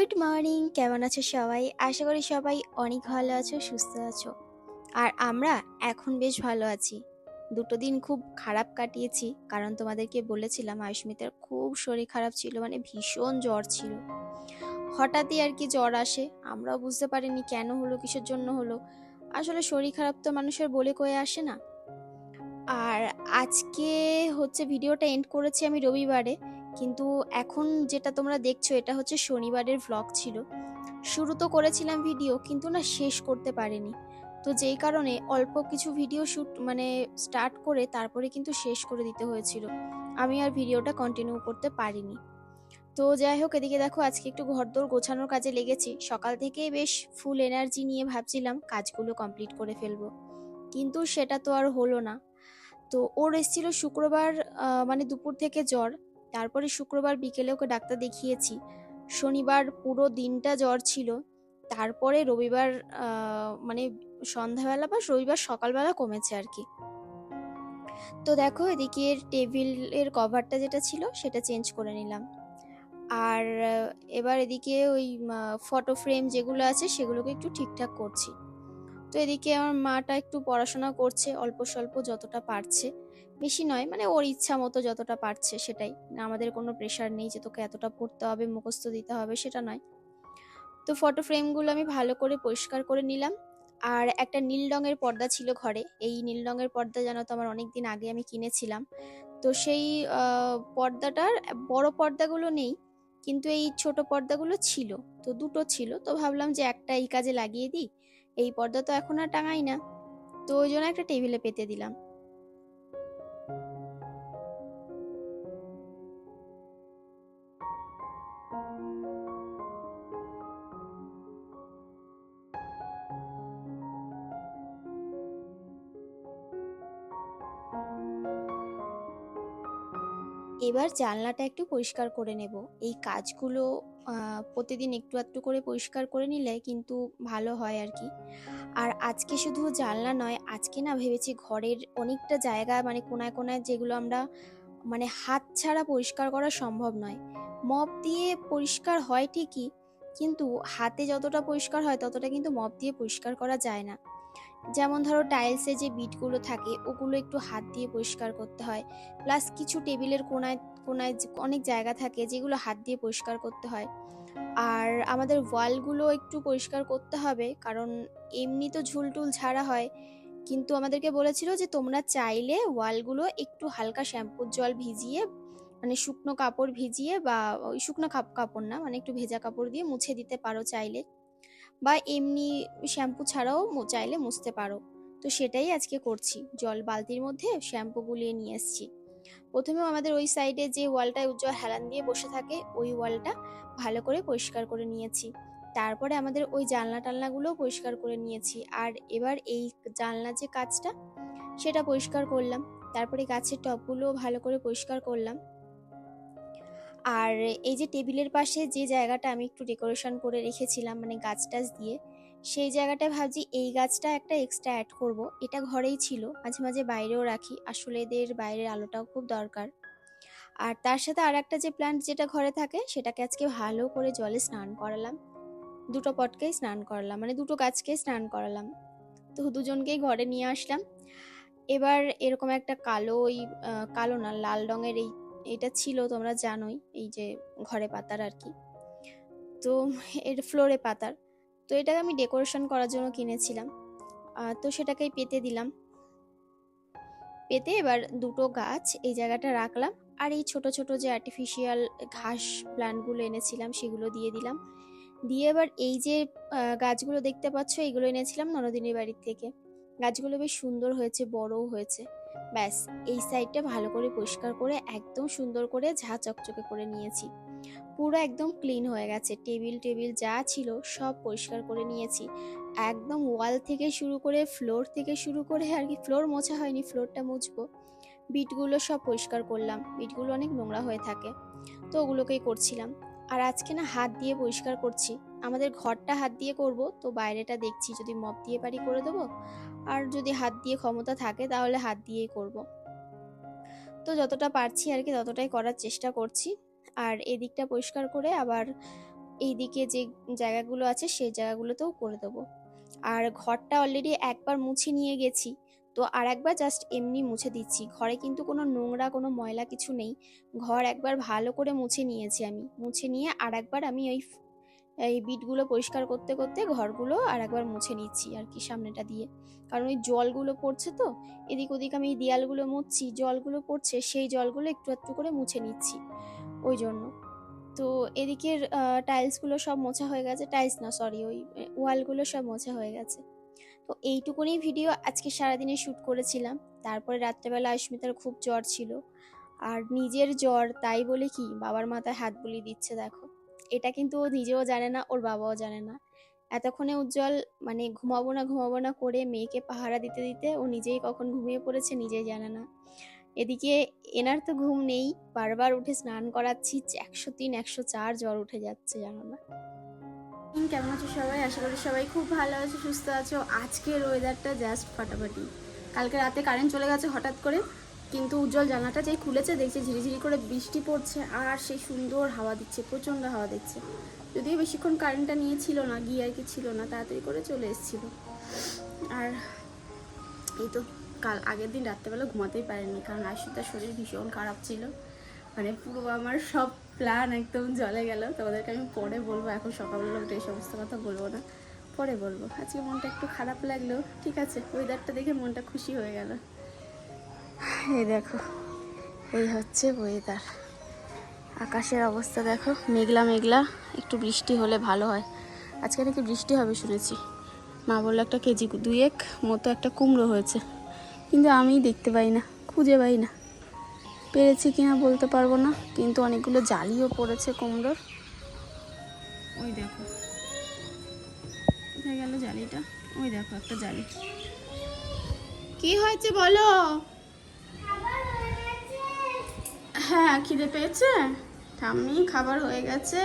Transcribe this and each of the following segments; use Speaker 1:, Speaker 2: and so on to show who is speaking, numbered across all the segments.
Speaker 1: Good morning কেমন আছো সবাই? আশা করি সবাই অনেক ভালো আছো, সুস্থ আছো। আর আমরা এখন বেশ ভালো আছি। দুটো দিন খুব খারাপ কাটিয়েছি, কারণ তোমাদেরকে বলেছিলাম আয়ুষ্মিতার খুব শরীর খারাপ ছিল মানে ভীষণ জ্বর ছিল। হঠাৎই আর কি জ্বর আসে, আমরাও বুঝতে পারিনি কেন হলো, কিসের জন্য হলো। আসলে শরীর খারাপ তো মানুষের বলে কয়ে আসে না। আর আজকে হচ্ছে ভিডিওটা এন্ড করেছি আমি রবিবারে। কিন্তু এখন যেটা তোমরা দেখছ, এটা হচ্ছে শনিবারের ভ্লগ ছিল। শুরু তো করেছিলাম ভিডিও কিন্তু না শেষ করতে পারিনি। তো যেই কারণে অল্প কিছু ভিডিও শ্যুট মানে স্টার্ট করে তারপরে কিন্তু শেষ করে দিতে হয়েছিল। আমি আর ভিডিওটা কন্টিনিউ করতে পারিনি। তো যাই হোক, এদিকে দেখো, আজকে একটু ঘরদোর গোছানোর কাজে লেগেছি। সকাল থেকেই বেশ ফুল এনার্জি নিয়ে ভাবছিলাম, কাজগুলো কমপ্লিট করে ফেলব। কিন্তু সেটা তো আর হলো না। তো ওর এসেছিল শুক্রবার মানে দুপুর থেকে জ্বর। তারপরে শুক্রবার বিকেলে ওকে ডাক্তার দেখিয়েছি। শনিবার পুরো দিনটা জ্বর ছিল। তারপরে রবিবার মানে সন্ধ্যাবেলা বা রবিবার সকালবেলা কমেছে আর কি। তো দেখো এদিকে টেবিলের কভারটা যেটা ছিল সেটা চেঞ্জ করে নিলাম। আর, এবার এদিকে ওই ফটো ফ্রেম যেগুলো আছে সেগুলোকে একটু ঠিকঠাক করছি। তো এদিকে আমার মাটা একটু পড়াশোনা করছে, অল্প স্বল্প যতটা পারছে। বেশি নয় মানে ওর ইচ্ছা মতো যতটা পারছে সেটাই। আমাদের কোনো প্রেশার নেই যে তোকে এতটা পড়তে হবে, মুখস্থ দিতে হবে, সেটা নয়। তো ফটো ফ্রেমগুলো আমি ভালো করে পরিষ্কার করে নিলাম। আর একটা নীল রঙের পর্দা ছিল ঘরে। এই নীল রঙের পর্দা জানো তো আমার অনেক দিন আগে আমি কিনেছিলাম। তো সেই পর্দাটার বড় পর্দাগুলো নেই, কিন্তু এই ছোট পর্দাগুলো ছিল। তো দুটো ছিল। তো ভাবলাম যে একটা এই কাজে লাগিয়ে দিই। এই পর্দা তো এখন আর টাঙাই না। তো ওই জন্য একটা টেবিলে পেতে দিলাম। এবার জানলাটা একটু পরিষ্কার করে নেব। এই কাজগুলো প্রতিদিন একটু একটু করে পরিষ্কার করে নিলে কিন্তু ভালো হয় আর কি। আর আজকে শুধু জানলা নয়, আজকে না ভেবেছি ঘরের অনেকটা জায়গা মানে কোনায় কোনায় যেগুলো আমরা মানে হাত ছাড়া পরিষ্কার করা সম্ভব নয়। মপ দিয়ে পরিষ্কার হয় ঠিকই, কিন্তু হাতে যতটা পরিষ্কার হয় ততটা কিন্তু মপ দিয়ে পরিষ্কার করা যায় না। যেমন ধরো টাইলসে যে বিটগুলো থাকে, ওগুলো একটু হাত দিয়ে পরিষ্কার করতে হয়। প্লাস কিছু টেবিলের কোনায় কোনায় অনেক জায়গা থাকে, যেগুলো হাত দিয়ে পরিষ্কার করতে হয়। আর আমাদের ওয়ালগুলো একটু পরিষ্কার করতে হবে, কারণ এমনি তো ঝুলটুল ঝাড়া হয়। কিন্তু আমাদেরকে বলেছিল যে তোমরা চাইলে ওয়ালগুলো একটু হালকা শ্যাম্পুর জল ভিজিয়ে মানে শুকনো কাপড় ভিজিয়ে বা শুকনো কাপ- কাপড় না মানে একটু ভেজা কাপড় দিয়ে মুছে দিতে পারো চাইলে। বা এমনি শ্যাম্পু ছাড়াও চাইলে মুছতে পারো। তো সেটাই আজকে করছি। জল বালতির মধ্যে শ্যাম্পু গুলিয়ে নিয়ে এসেছি। প্রথমেও আমাদের ওই সাইডে যে ওয়ালটায় উজ্জ্বল হেলান দিয়ে বসে থাকে, ওই ওয়ালটা ভালো করে পরিষ্কার করে নিয়েছি। তারপরে আমাদের ওই জানলা টালনাগুলোও পরিষ্কার করে নিয়েছি। আর এবার এই জানলা যে কাজটা সেটা পরিষ্কার করলাম। তারপরে গাছের টবগুলোও ভালো করে পরিষ্কার করলাম। আর এই যে টেবিলের পাশে যে জায়গাটা আমি একটু ডেকোরেশন করে রেখেছিলাম মানে গাছ টাছ দিয়ে, সেই জায়গাটায় ভাবছি এই গাছটা একটা এক্সট্রা অ্যাড করব। এটা ঘরেই ছিল, মাঝে মাঝে বাইরেও রাখি। আসলে এদের বাইরের আলোটাও খুব দরকার। আর তার সাথে আর একটা যে প্ল্যান্ট যেটা ঘরে থাকে, সেটাকে আজকে ভালো করে জলে স্নান করালাম। দুটো পটকেই স্নান করালাম মানে দুটো গাছকে স্নান করালাম। তো দুজনকেই ঘরে নিয়ে আসলাম। এবার এরকম একটা কালো ওই কালো না, লাল রঙের এই এটা ছিল, তোমরা জানোই, এই যে ঘরে পাতার আর কি। তো এর ফ্লোরে পাতার। তো এটাকে আমি ডেকোরেশন করার জন্য কিনেছিলাম। তো সেটাকেই পেতে দিলাম। পেতে এবার দুটো গাছ এই জায়গাটা রাখলাম। আর এই ছোট ছোট যে আর্টিফিশিয়াল ঘাস প্ল্যান্টগুলো এনেছিলাম, সেগুলো দিয়ে দিলাম। দিয়ে এবার এই যে গাছগুলো দেখতে পাচ্ছ এইগুলো এনেছিলাম ননদিনীর বাড়ির থেকে। গাছগুলো বেশ সুন্দর হয়েছে, বড়ও হয়েছে। ব্যাস, এই সাইডটা ভালো করে পরিষ্কার করে একদম সুন্দর করে ঝা চকচকে করে নিয়েছি। পুরো একদম ক্লিন হয়ে গেছে। টেবিল টেবিল যা ছিল সব পরিষ্কার করে নিয়েছি। একদম ওয়াল থেকে শুরু করে ফ্লোর থেকে শুরু করে আর কি ফ্লোর মোছা হয়নি ফ্লোরটা মুছবো। বিটগুলো সব পরিষ্কার করলাম। বিটগুলো অনেক নোংরা হয়ে থাকে। তো ওগুলোকেই করছিলাম। আর আজকে না হাত দিয়ে পরিষ্কার করছি। আমাদের ঘরটা হাত দিয়ে করব, তো বাইরেটা দেখছি, যদি মপ দিয়ে পারি করে দেবো। আর যদি হাত দিয়ে ক্ষমতা থাকে, তাহলে হাত দিয়েই করব। তো যতটা পারছি আর কি, ততটাই করার চেষ্টা করছি। আর এদিকটা পরিষ্কার করে আবার
Speaker 2: এইদিকে যে জায়গাগুলো আছে, সেই জায়গাগুলোতেও করে দেবো। আর ঘরটা অলরেডি একবার মুছে নিয়ে গেছি, তো আর একবার জাস্ট এমনি মুছে দিচ্ছি। ঘরে কিন্তু কোনো নোংরা, কোনো ময়লা কিছু নেই। ঘর একবার ভালো করে মুছে নিয়েছি আমি। মুছে নিয়ে আর একবার আমি ওই এই বিটগুলো পরিষ্কার করতে করতে ঘরগুলো আর একবার মুছে নিচ্ছি আর কি সামনেটা দিয়ে। কারণ ওই জলগুলো পড়ছে তো, এদিক ওদিক আমি দেয়ালগুলো মুছছি, জলগুলো পড়ছে, সেই জলগুলো একটু একটু করে মুছে নিচ্ছি। ওই জন্য। তো এদিকের টাইলসগুলো সব মোছা হয়ে গেছে। টাইলস না সরি ওই ওয়ালগুলো সব মোছা হয়ে গেছে। তো এইটুকুনি ভিডিও আজকে সারাদিনে শ্যুট করেছিলাম। তারপরে রাত্রেবেলা অস্মিতার খুব জ্বর ছিল। আর নিজের জ্বর, তাই বলে কি, বাবার মাথায় হাত বুলিয়ে দিচ্ছে, দেখো। এটা কিন্তু ও নিজেও জানে না, ওর বাবাও জানে না। এতক্ষণে উজ্জ্বল মানে ঘুমাবো না ঘুমাবো না করে মেয়েকে পাহারা দিতে দিতে ও নিজেই কখন ঘুমিয়ে পড়েছে নিজেই জানে না। এদিকে এনার তো ঘুম নেই, বারবার উঠে স্নান করাচ্ছি, একশো তিন, একশো চার জ্বর উঠে যাচ্ছে, জানো না? কেমন আছো সবাই? আশা করি সবাই খুব ভালো আছো, সুস্থ আছো। আজকের ওয়েদারটা জাস্ট ফাটাফাটি। কালকে রাতে কারেন্ট চলে গেছে হঠাৎ করে। কিন্তু উজ্জ্বল জানলাটা যেই খুলেছে দেখছে ঝিরিঝিরি করে বৃষ্টি পড়ছে, আর সেই সুন্দর হাওয়া দিচ্ছে, প্রচণ্ড হাওয়া দিচ্ছে। যদিও বেশিক্ষণ কারেন্টটা নিয়ে ছিল না গিয়ে আর কি ছিল না, তাড়াতাড়ি করে চলে এসেছিল। আর এই তো কাল আগের দিন রাত্রেবেলা ঘুমাতেই পারিনি, কারণ আশুতার শরীর ভীষণ খারাপ ছিল। মানে পুরো আমার সব প্ল্যান একদম জলে গেল। তোমাদেরকে আমি পরে বলব, এখন সকালবেলা উঠে এই সমস্ত কথা বলব না। পরে বলব। আজকে মনটা একটু খারাপ লাগল, ঠিক আছে? ওয়েদারটা দেখে মনটা খুশি হয়ে গেল। এই দেখো, এই হচ্ছে ওয়েদার আকাশের অবস্থা দেখো, মেঘলা মেঘলা, একটু বৃষ্টি হলে ভালো হয়। আজকে নাকি বৃষ্টি হবে শুনেছি। মা বলল একটা কেজি দুয়েক মতো একটা কুমড়ো হয়েছে। কিন্তু আমি দেখতে পাই না, খুঁজে পাই না। পেরেছি কিনা বলতে পারব না, কিন্তু অনেকগুলো জালিও পড়েছে কুমড়োর। ওই দেখো, কোথায় গেল জালিটা? ওই দেখো একটা জালি। কি হয়েছে বলো? হ্যাঁ খিদে পেয়েছে? ঠাম্মি, খাবার হয়ে গেছে?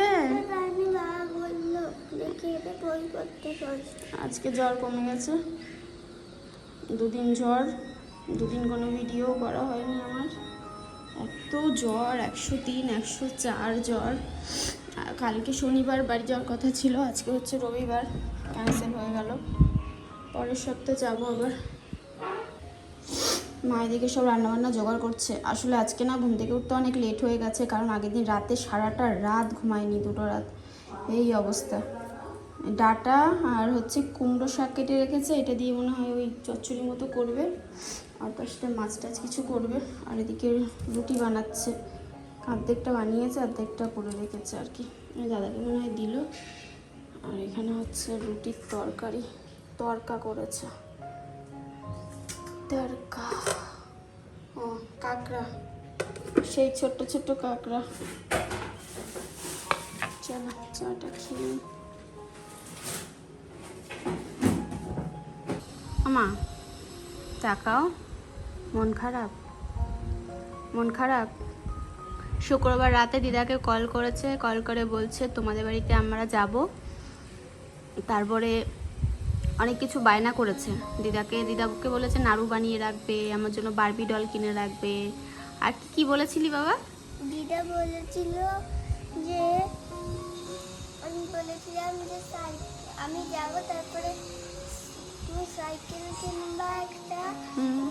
Speaker 2: আজকে জ্বর কমে গেছে। দুদিন জ্বর, দুদিন কোনো ভিডিও করা হয়নি আমার। এত জ্বর, একশো তিন, একশো চার জ্বর। কালকে শনিবার বাড়ি যাওয়ার কথা ছিল, আজকে হচ্ছে রবিবার। ক্যান্সেল হয়ে গেল। পরের সপ্তাহে যাব আবার। মা এদিকে সব রান্নাবান্না জোগাড় করছে। আসলে আজকে না ঘুম থেকে উঠতে অনেক লেট হয়ে গেছে, কারণ আগের দিন রাতে সারাটা রাত ঘুমায়নি, দুটো রাত। এই অবস্থা। ডাটা আর হচ্ছে কুমড়ো শাক কেটে রেখেছে, এটা দিয়ে মনে হয় ওই চচ্চড়ি মতো করবে। আর তার সাথে মাছ টাছ কিছু করবে। আর এদিকে রুটি বানাচ্ছে। অর্ধেকটা বানিয়েছে, অর্ধেকটা করে রেখেছে আর কি। দাদাকে মনে হয় দিল। আর এখানে হচ্ছে রুটির তরকারি। তরকা করেছে। তরকা ও, কাঁকড়া। সেই ছোট্ট ছোট্ট কাঁকড়া। চলো, চাটা খেয়ে। আমা তাকাও। মন খারাপ? মন খারাপ? শুক্রবার রাতে দিদাকে কল করেছে, কল করে বলছে, তোমাদের বাড়িতে আমরা যাব। তারপরে অনেক কিছু বায়না করেছে। দিদাকে দিদাকে বলেছে নাড়ু বানিয়ে রাখবে আমার জন্য বারবি ডল কিনে রাখবে। আর কি কি বলেছিলি বাবা?
Speaker 3: দিদা বলেছিল যে আমি বলেছিলাম যে আমি যাব তারপরে তুমি সাইকেল কিনবা একটা।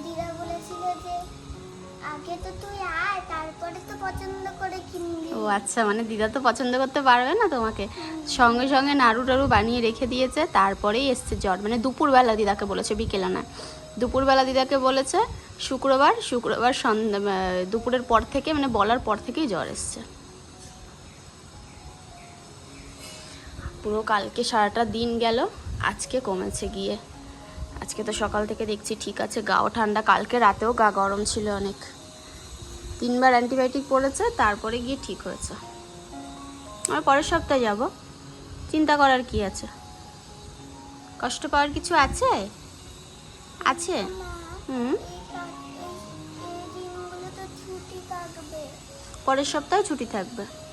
Speaker 3: দিদা বলেছিল যে আগে তো তুই আয়, তারপরে তো পছন্দ করে কিনবি।
Speaker 2: ও আচ্ছা মানে দিদা তো পছন্দ করতে পারবে না তোমাকে? সঙ্গে সঙ্গে নাড়ু টাড়ু বানিয়ে রেখে দিয়েছে, তারপরেই এসছে জ্বর। মানে দুপুরবেলা দিদাকে বলেছে বিকেলে না, দুপুরবেলা দিদাকে বলেছে শুক্রবার শুক্রবার সন্ধ্যা দুপুরের পর থেকে মানে বলার পর থেকেই জ্বর এসছে। পুরো কালকে সারাটা দিন গেল, আজকে কমেছে গিয়ে। আজকে তো সকাল থেকে দেখছি ঠিক আছে গাও ঠান্ডা। কালকে রাতেও গা গরম ছিল অনেক। তিনবার অ্যান্টিবায়োটিক পড়েছে তারপরে গিয়ে ঠিক হয়েছে। আর পরের সপ্তাহে যাব। চিন্তা করার কি আছে? কষ্ট পাওয়ার কিছু আছে? আছে? হুম। পরের সপ্তাহে ছুটি থাকবে।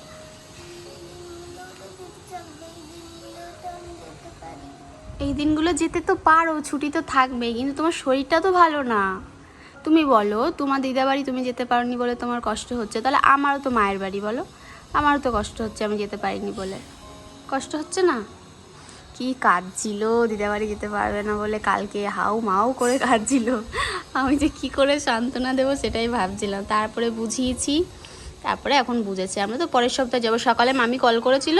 Speaker 3: এই দিনগুলো যেতে
Speaker 2: তো পারো, ছুটি তো থাকবেই, কিন্তু তোমার শরীরটা তো ভালো না। তুমি বলো, তোমার দিদা বাড়ি তুমি যেতে পারোনি বলে তোমার কষ্ট হচ্ছে, তাহলে আমারও তো মায়ের বাড়ি বলো। আমারও তো কষ্ট হচ্ছে আমি যেতে পারিনি বলে। কষ্ট হচ্ছে না? কি কাঁদছিল, দিদাবাড়ি যেতে পারবে না বলে কালকে হাউ মাউ করে কাঁদছিল। আমি যে কি করে সান্ত্বনা দেবো সেটাই ভাবছিলাম। তারপরে বুঝিয়েছি তারপরে এখন বুঝেছি। আমরা তো পরের সপ্তাহে যাব। সকালে মামি কল করেছিল।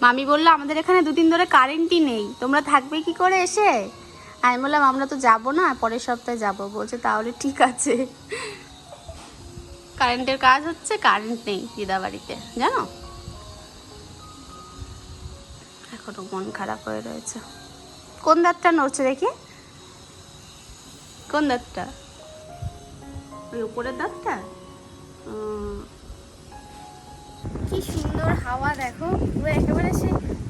Speaker 2: মামি বলল, আমাদের এখানে দুদিন ধরে কারেন্টই নেই। তোমরা থাকবে কি করে এসে? আমি বললাম, আমরা তো যাব না, পরের সপ্তাহে যাব। বলছে, তাহলে ঠিক আছে। কারেন্টের কাজ হচ্ছে কারেন্ট নেই দিদাবাড়িতে, জানো? এখনও মন খারাপ হয়ে রয়েছে। কোন দাঁতটা নড়ছে দেখি? কোন দাঁতটা? ওই উপরের দাঁতটা? কি সুন্দর হাওয়া, দেখো। পুরো একেবারে সে,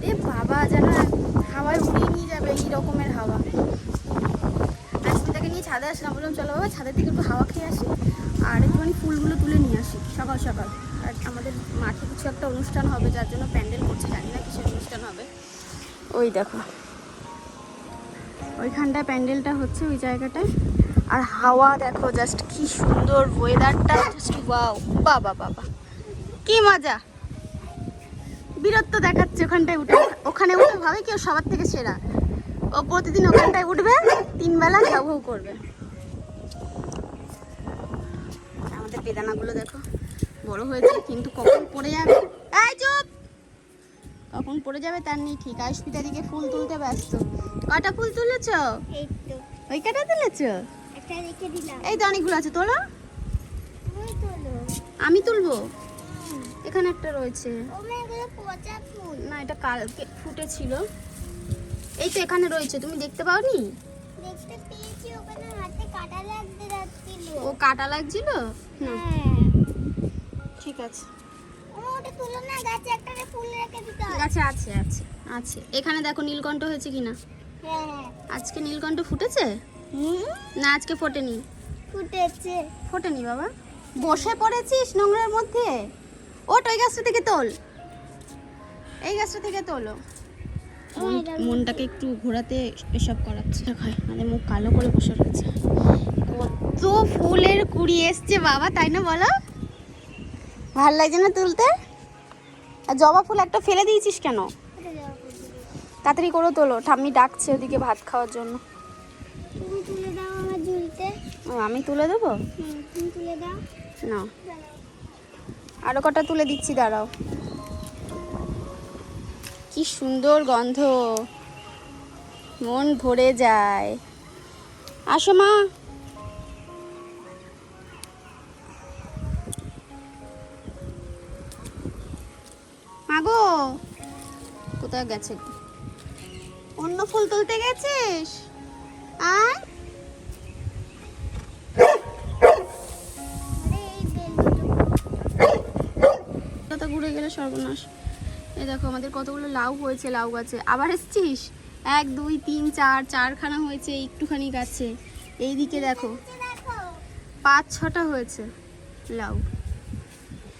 Speaker 2: এ বাবা, যেন হাওয়ায় উড়িয়ে নিয়ে যাবে এই রকমের হাওয়া। আজমিতাকে নিয়ে ছাদে আসলাম, বললাম, চলো বাবা, ছাদের থেকে একটু হাওয়া খেয়ে আসি। আর একটুখানি ফুলগুলো তুলে নিয়ে আসি, সকাল সকাল। আর আমাদের মাঠে কিছু একটা অনুষ্ঠান হবে, যার জন্য প্যান্ডেল করছে, জানি না কিসের অনুষ্ঠান হবে। ওই দেখো। ওইখানটায় প্যান্ডেলটা হচ্ছে ওই জায়গাটায়। আর হাওয়া, দেখো জাস্ট কি সুন্দর ওয়েদারটা জাস্ট বাবা বাবা। কি মজা। বীরত্ব দেখাচ্ছে ওখানটায় উঠে। ওখানে উঠে ভাবে কেউ সবার থেকে সেরা। ও প্রতিদিন ওখানটায় উঠবে তিন বেলা ঘাউ করবে। আমাদের বেদানাগুলো দেখো বড় হয়েছে কিন্তু কখন পড়ে যাবে? এই চুপ! কখন পড়ে যাবে তার নেই ঠিক। আয়ুষ্পিতা দিকে ফুল তুলতে ব্যস্ত। কটা ফুল তুলেছ? ওই কটা তুলেছ? এই তো অনেকগুলো আছে তোলো। আমি তুলবো? এখানে একটা রয়েছে। না এটা কালকে ফুটেছিল এই তো এখানে রয়েছে তুমি দেখতে পাওনি? ও কাটা লাগছিল? না।
Speaker 3: হ্যাঁ।
Speaker 2: ঠিক আছে।
Speaker 3: গাছে হয়।
Speaker 2: আছে আছে আছে। এখানে দেখো নীলকণ্ঠ হয়েছে কিনা?
Speaker 3: হ্যাঁ
Speaker 2: আজকে নীলকণ্ঠ ফুটেছে? না আজকে ফোটেনি।
Speaker 3: ফুটেছে।
Speaker 2: ফোটেনি বাবা। বসে পড়েছিস নোংরার মধ্যে? ওট ওই গাছটা থেকে তোল। এই গাছটা থেকে তোলো। মনটাকে একটু ঘোরাতে এসব করাচ্ছে। মানে মুখ কালো করে বসে রয়েছে। কত ফুলের কুড়ি এসছে বাবা তাই না বলো? ভালো লাগছে না তুলতে? আর জবা ফুল একটা ফেলে দিয়েছিস কেন? তাড়াতাড়ি করে তোলো ঠাম্মি ডাকছে ওদিকে ভাত খাওয়ার জন্য।
Speaker 3: তুমি তুলে দাও
Speaker 2: ও, আমি তুলে দেবো?
Speaker 3: তুমি তুলে দাও।
Speaker 2: না। আরও কটা তুলে দিচ্ছি, দাঁড়াও। কি সুন্দর গন্ধ। মন ভরে যায়। আসো মা। মাগো কোথায় গেছে? অন্য ফুল তুলতে গেছিস?
Speaker 3: আরে
Speaker 2: ঘুরে গেলে সর্বনাশ। এই দেখো আমাদের কতগুলো লাউ হয়েছে, লাউ গাছে। আবার এসছিস? এক, দুই, তিন, চার, চারখানা হয়েছে একটুখানি গাছে। এই দিকে দেখো, পাঁচ, ছটা হয়েছে লাউ।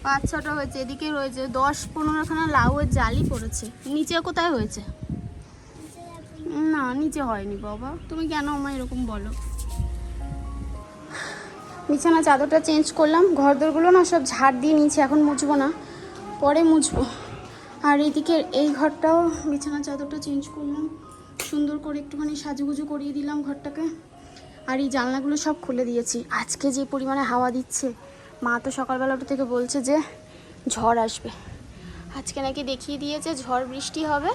Speaker 2: পাঁচ, ছটা হয়েছে, এদিকে রয়েছে দশ, পনেরোখানা লাউয়ের জালি পড়েছে। নিচে কোথায় হয়েছে? না, নিচে হয়নি বাবা। তুমি কেন আমায় এরকম বলো? বিছানা চাদরটা চেঞ্জ করলাম ঘর দোরগুলো না সব ঝাড় দিয়ে নিয়েছি, এখন মুছবো না। পরে মুছবো। আর এইদিকে এই ঘরটাও বিছানা চাদরটা চেঞ্জ করলাম। সুন্দর করে একটুখানি সাজুগুজু করিয়ে দিলাম ঘরটাকে। আর এই জানলাগুলো সব খুলে দিয়েছি। আজকে যে পরিমাণে হাওয়া দিচ্ছে, মা তো সকালবেলা থেকে বলছে যে ঝড় আসবে। আজকে নাকি দেখিয়ে দিয়েছে ঝড় বৃষ্টি হবে।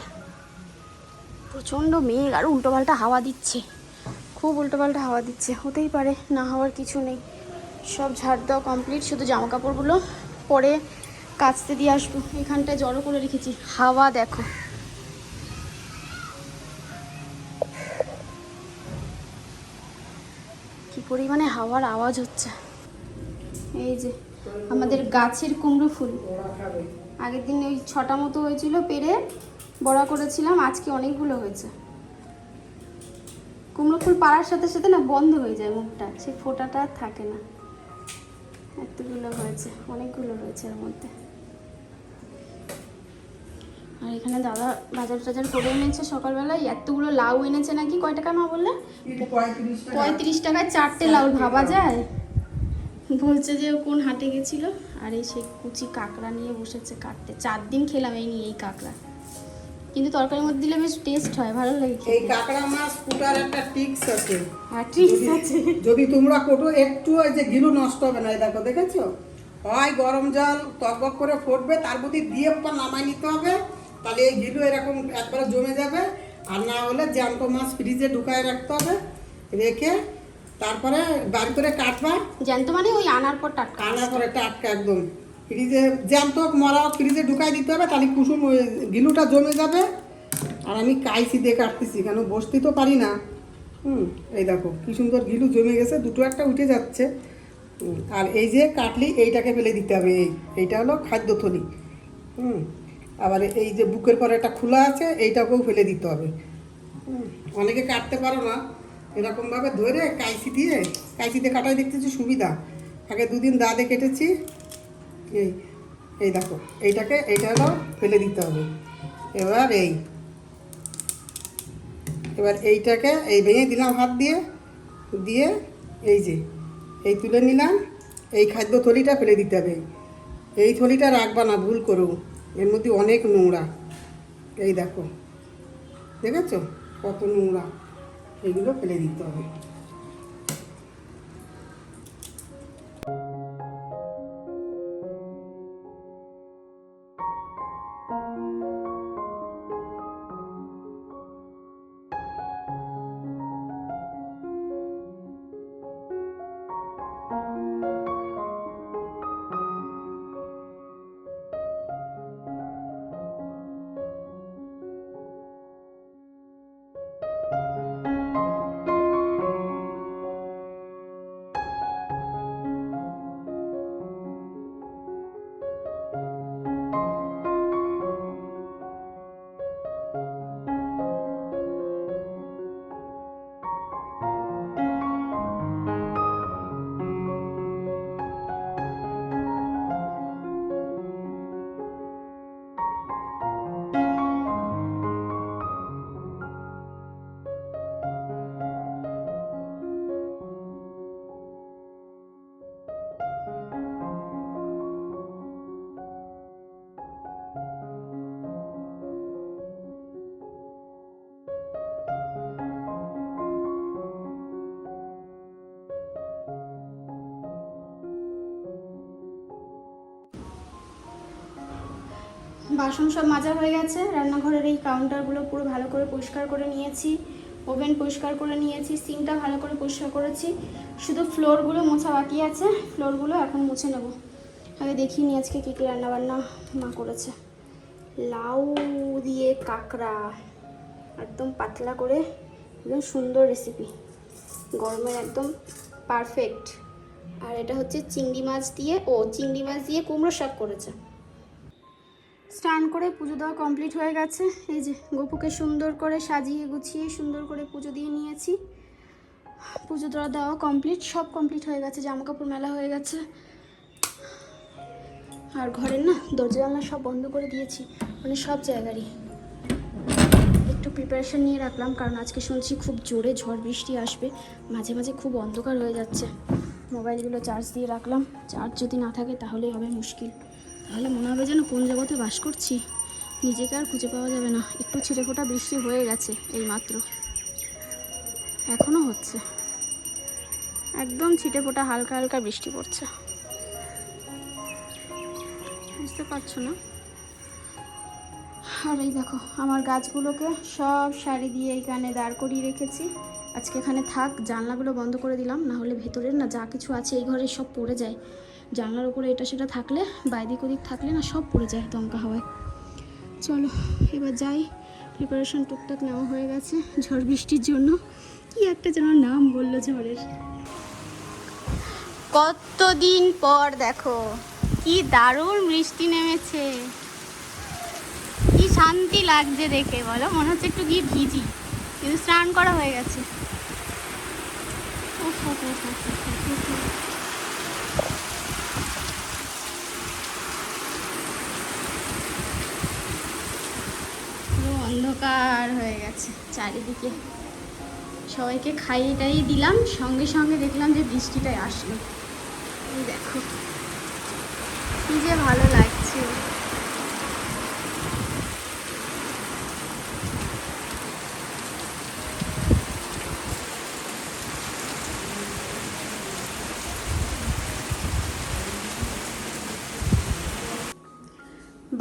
Speaker 2: প্রচণ্ড মেঘ আর উল্টোপাল্টা হাওয়া দিচ্ছে। খুব উল্টোপাল্টা হাওয়া দিচ্ছে। হতেই পারে না হওয়ার কিছু নেই। সব ঝাড় দেওয়া কমপ্লিট শুধু জামা কাপড়গুলো পরে কাচতে দিয়ে আসব। এখানটায় জড়ো করে রেখেছি। হাওয়া দেখো। কি পরিমাণে হাওয়ার আওয়াজ হচ্ছে। এই যে, আমাদের গাছের কুমড়ো ফুল। আগের দিন ওই ছটা মতো হয়েছিল, পেরে বড়া করেছিলাম, আজকে অনেকগুলো হয়েছে। কুমড়ো ফুল পাড়ার সাথে সাথে না বন্ধ হয়ে যায় মুখটা, সেই ফোঁটাটা থাকে না। এতগুলো হয়েছে, অনেকগুলো রয়েছে এর মধ্যে। আর এখানে দাদা বাজার টাজার করে এনেছে সকালবেলায়। এতগুলো লাউ এনেছে নাকি? কয় টাকা মা বললে? পঁয়ত্রিশ টাকায় চারটে লাউ ভাবা যায়? বলছে যে কোন হাটে গেছিল আর এই সেই কুচি কাঁকড়া নিয়ে বসেছে কাটতে। চার দিন খেলাম এই নিয়ে এই কাঁকড়া। কিন্তু তরকারির মধ্যে দিলে বেশ টেস্ট হয় ভালো লাগে
Speaker 4: এই কাঁকড়া মাছ কুটার একটা টিক্স আছে।
Speaker 2: ঠিক
Speaker 4: যদি-
Speaker 2: আছে।
Speaker 4: যদি তোমরা কোটো একটু ওই যে গিলু নষ্ট হবে না এই দেখো দেখেছ? হয় গরম জল টকবক করে ফুটবে তার মধ্যে দিয়ে নামাই নিতে হবে। তাহলে এই গিলু এরকম একবারে জমে যাবে আর না হলে জ্যান্ত মাছ ফ্রিজে ঢুকায় রাখতে হবে রেখে তারপরে বাড়ি করে কাটবা।
Speaker 2: জ্যান্ত মানে ওই আনার পর টাটকা।
Speaker 4: আনার পরে টাটকা একদম। ফ্রিজে জ্যান্ত মরা ফ্রিজে ঢুকাই দিতে হবে তাহলে কুসুম ওই গিলুটা জমে যাবে। আর আমি কাইসি দিয়ে কাটতেছি কেন বসতে তো পারি না। হুম এই দেখো কি সুন্দর গিলু জমে গেছে দুটো একটা উঠে যাচ্ছে। আর এই যে কাটলি এইটাকে ফেলে দিতে হবে এই এইটা হলো খাদ্য থলি হুম আবার এই যে বুকের পরে একটা খোলা আছে, এইটাকেও ফেলে দিতে হবে। অনেকে কাটতে পারো না। এরকমভাবে ধরে কাইসি দিয়ে দিয়ে কাটাই দেখতেছি সুবিধা। আগে দুদিন দাঁতে কেটেছি। এই এই দেখো, এইটাকে, এইটা হলো ফেলে দিতে হবে। এবার এই। এবার এইটাকে এই ভেঙে দিলাম হাত দিয়ে। দিয়ে এই যে, এই তুলে নিলাম। এই খাদ্য থলিটা ফেলে দিতে হবে। এই থলিটা রাখবা না, ভুল করো। এর মধ্যে অনেক নোংরা। এই দেখো দেখেছ? কত নোংরা। এগুলো ফেলে দিতে হবে।
Speaker 2: বাসন সব মাজা হয়ে গেছে। রান্নাঘরের এই কাউন্টারগুলো পুরো ভালো করে পরিষ্কার করে নিয়েছি। ওভেন পরিষ্কার করে নিয়েছি সিঙ্কটা ভালো করে পরিষ্কার করেছি। শুধু ফ্লোরগুলো মোছা বাকি আছে ফ্লোরগুলো এখন মুছে নেব। আগে দেখিয়ে নিই আজকে কী কী রান্নাবান্না মা করেছে। লাউ দিয়ে কাঁকড়া, একদম পাতলা করে, একদম সুন্দর রেসিপি গরমের একদম পারফেক্ট আর এটা হচ্ছে চিংড়ি মাছ দিয়ে, ও চিংড়ি মাছ দিয়ে কুমড়ো শাক করেছে। স্নান করে পুজো দেওয়া কমপ্লিট হয়ে গেছে। এই যে গোপুকে সুন্দর করে সাজিয়ে গুছিয়ে সুন্দর করে পুজো দিয়ে নিয়েছি। পুজো দেওয়া দেওয়া কমপ্লিট, সব কমপ্লিট হয়ে গেছে জামা কাপড় মেলা হয়ে গেছে। আর ঘরের না দরজা জানলা সব বন্ধ করে দিয়েছি মানে সব জায়গারই। একটু প্রিপারেশন নিয়ে রাখলাম, কারণ আজকে শুনছি খুব জোরে ঝড় বৃষ্টি আসবে। মাঝে মাঝে খুব অন্ধকার হয়ে যাচ্ছে। মোবাইলগুলো চার্জ দিয়ে রাখলাম। চার্জ যদি না থাকে তাহলেই হবে মুশকিল। তাহলে মনে হবে যেন কোন জগতে বাস করছি। নিজেকে আর খুঁজে পাওয়া যাবে না। একটু ছিটে ফোটা বৃষ্টি হয়ে গেছে এই মাত্র এখনও হচ্ছে। একদম ছিটে ফোটা হালকা হালকা বৃষ্টি পড়ছে। বুঝতে পারছ না? আর এই দেখো, আমার গাছগুলোকে সব শাড়ি দিয়ে এইখানে দাঁড় করিয়ে রেখেছি। আজকে এখানে থাক, জানলাগুলো বন্ধ করে দিলাম না হলে ভেতরের না যা কিছু আছে এই ঘরে সব পড়ে যায়। জানলার উপরে এটা সেটা থাকলে বাইদিক ওদিক থাকলে না সব পড়ে যায়, দমকা হাওয়ায়। চলো, এবার যাই। প্রিপারেশন টুকটাক নেওয়া হয়ে গেছে ঝড় বৃষ্টির জন্য। কি একটা যেন নাম বলল ঝড়ের। কতদিন পর দেখো, কি দারুণ বৃষ্টি নেমেছে। কি শান্তি লাগছে দেখে, বলো? মনে হচ্ছে একটু গিয়ে ভিজি। কিন্তু স্নান করা হয়ে গেছে। অন্ধকার হয়ে গেছে চারিদিকে। সবাইকে খাইয়ে টাইয়ে দিলাম, সঙ্গে সঙ্গে দেখলাম যে বৃষ্টিটাই আসলো। দেখো, কি যে ভালো লাগছে।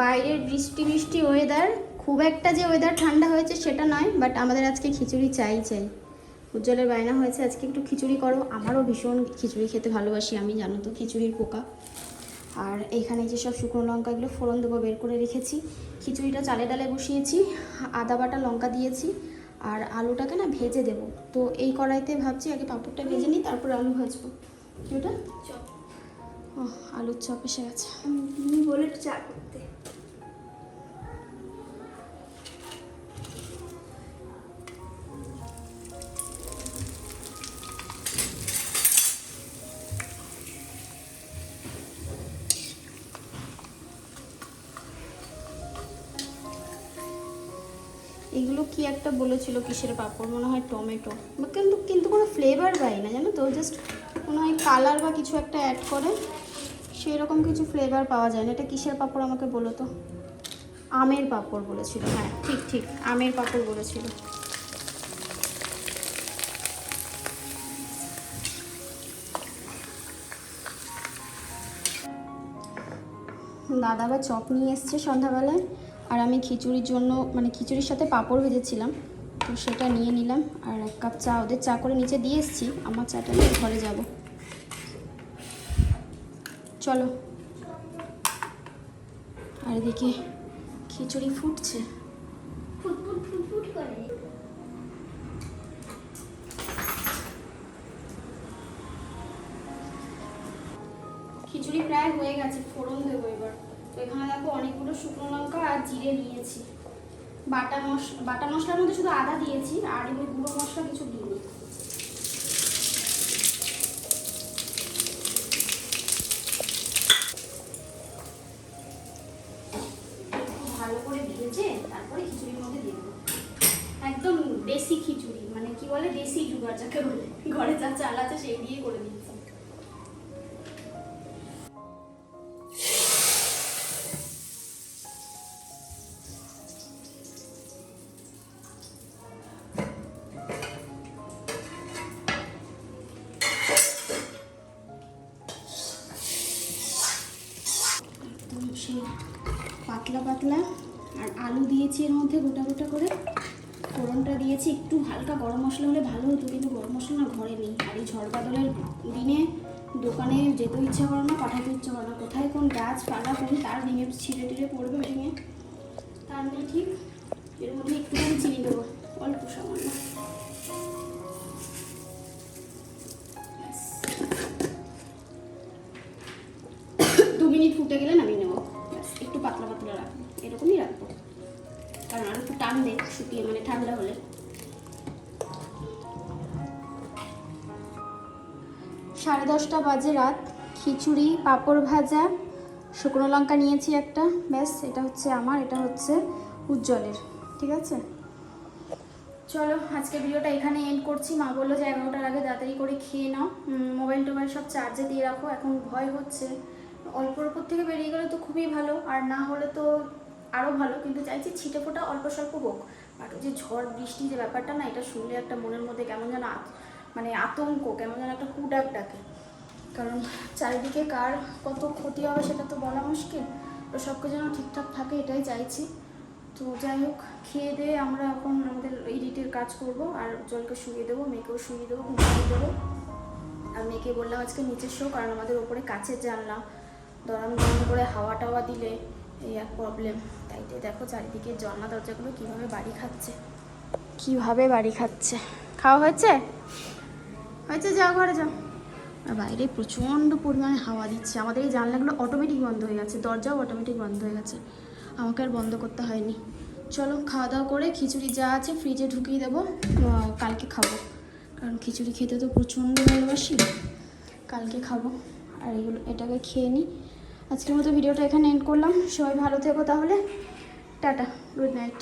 Speaker 2: বাইরের বৃষ্টি বৃষ্টি ওয়েদার খুব একটা যে ওয়েদার ঠান্ডা হয়েছে সেটা নয় বাট আমাদের আজকে খিচুড়ি চাই চাই। উজ্জ্বলের বায়না হয়েছে আজকে একটু খিচুড়ি করো। আমারও ভীষণ খিচুড়ি খেতে ভালোবাসি আমি জানো তো খিচুড়ির পোকা। আর এইখানে যে সব শুকনো লঙ্কাগুলো ফোড়ন দেবো বের করে রেখেছি। খিচুড়িটা চালে ডালে বসিয়েছি আদা বাটা লঙ্কা দিয়েছি আর আলুটাকে না ভেজে দেব। তো এই কড়াইতে ভাবছি আগে পাঁপড়টা ভেজে নিই তারপর আলু ভাজবো। কি ওটা? আলুর চপ এসে গেছে।
Speaker 3: তুমি বলে চা করতে।
Speaker 2: এগুলো কি একটা বলেছিল কিসের পাঁপড়? মনে হয় টমেটো। কিন্তু কিন্তু কোনো ফ্লেভার পাই না, জানো তো? জাস্ট মনে হয় কালার বা কিছু একটা অ্যাড করে সেই রকম কিছু ফ্লেভার পাওয়া যায় না। এটা কিসের পাঁপড় আমাকে বলো তো? আমের পাঁপড় বলেছিল হ্যাঁ ঠিক ঠিক, আমের পাঁপড় বলেছিল। দাদা বা চপ নিয়ে এসছে সন্ধ্যাবেলায়। আর আমি খিচুড়ির জন্য মানে খিচুড়ির সাথে পাঁপড় ভেজেছিলাম। তো সেটা নিয়ে নিলাম। আর এক কাপ চা, ওদের চা করে নিচে দিয়ে এসছি। আমার চাটা নিয়ে ঘরে যাব। চলো। আর এদিকে খিচুড়ি ফুটছে। খিচুড়ি প্রায় হয়ে গেছে, ফোড়ন দেবো এবার। তো এখানে দেখো অনেকগুলো শুকনো লঙ্কা আর জিরে নিয়েছি। বাটা মশলা বাটা মশলার মধ্যে শুধু আদা দিয়েছি আর এমনি গুঁড়ো মশলা কিছু দিইনি। ভালো করে তারপরে খিচুড়ির মধ্যে দেবো। একদম দেশি খিচুড়ি মানে কি বলে দেশি জুগার যাকে বলে। ঘরে যা চাল আছে সেই দিয়ে করে দিচ্ছি পাতলা আর আলু দিয়েছি এর মধ্যে গোটা গোটা করে। ফোড়নটা দিয়েছি, একটু হালকা গরম মশলা হলে ভালো হতো, কিন্তু গরম মশলা না ঘরে নেই। আর এই ঝড় বাদলের দিনে দোকানে যেতেও ইচ্ছা করে না পাঠাতে ইচ্ছা করে না। কোথায় কোন গাছ, পালা কোন তার ভেঙে ছিঁড়ে টিড়ে পড়বে ভেঙে, তার ঠিক। পাতলা রাখব। এরকমই রাখব। কারণ আর একটু টানবে শুকিয়ে মানে ঠান্ডা হলে। সাড়ে দশটা বাজে রাত। খিচুড়ি, পাঁপড় ভাজা, শুকনো লঙ্কা নিয়েছি একটা। ব্যাস, এটা হচ্ছে আমার, এটা হচ্ছে উজ্জ্বলের। ঠিক আছে? চলো আজকে ভিডিওটা এখানে এন্ড করছি। মা বলল যে এগারোটার আগে তাড়াতাড়ি করে খেয়ে নাও। মোবাইল টোবাইল সব চার্জে দিয়ে রাখো। এখন ভয় হচ্ছে। অল্পর উপর থেকে বেরিয়ে গেলে তো খুবই ভালো, আর না হলে তো আরও ভালো, কিন্তু চাইছি ছিটে ফোটা অল্প স্বল্প হোক। বাট ওই যে ঝড়, বৃষ্টি যে ব্যাপারটা না, এটা শুনলে একটা মনের মধ্যে কেমন যেন মানে আতঙ্ক, কেমন যেন একটা কুডাক ডাকে। কারণ চারিদিকে কার কত ক্ষতি হবে সেটা তো বলা মুশকিল, তো সব কিছু যেন ঠিকঠাক থাকে, এটাই চাইছি। তো যাই হোক, খেয়ে দিয়ে আমরা এখন আমাদের এডিটের কাজ করব, আর জলকে শুয়ে দেবো, মেয়েকেও শুয়ে দেবো, ঘুমিয়ে দেবো। আর মেয়েকে বললাম আজকে নিচের শো, কারণ আমাদের ওপরে কাছের জানলা। দরাম দরাম করে হাওয়া টাওয়া দিলে এই এক প্রবলেম তাই তো দেখো চারিদিকে জানলা, দরজাগুলো কীভাবে বাড়ি খাচ্ছে। কীভাবে বাড়ি খাচ্ছে? খাওয়া হয়েছে? হয়েছে, যাও ঘরে যাও। আর বাইরে প্রচণ্ড পরিমাণে হাওয়া দিচ্ছে। আমাদের এই জানলাগুলো অটোমেটিক বন্ধ হয়ে গেছে, দরজাও অটোমেটিক বন্ধ হয়ে গেছে। আমাকে আর বন্ধ করতে হয়নি। চলো, খাওয়া দাওয়া করে খিচুড়ি যা আছে ফ্রিজে ঢুকিয়ে দেবো। কালকে খাব। কারণ খিচুড়ি খেতে তো প্রচণ্ড ভালোবাসি। কালকে খাব। আর এগুলো, এটাকে খেয়ে নিই। আজকের মতো ভিডিওটা এখানে এন্ড করলাম। সবাই ভালো থেকো তাহলে। Tata good night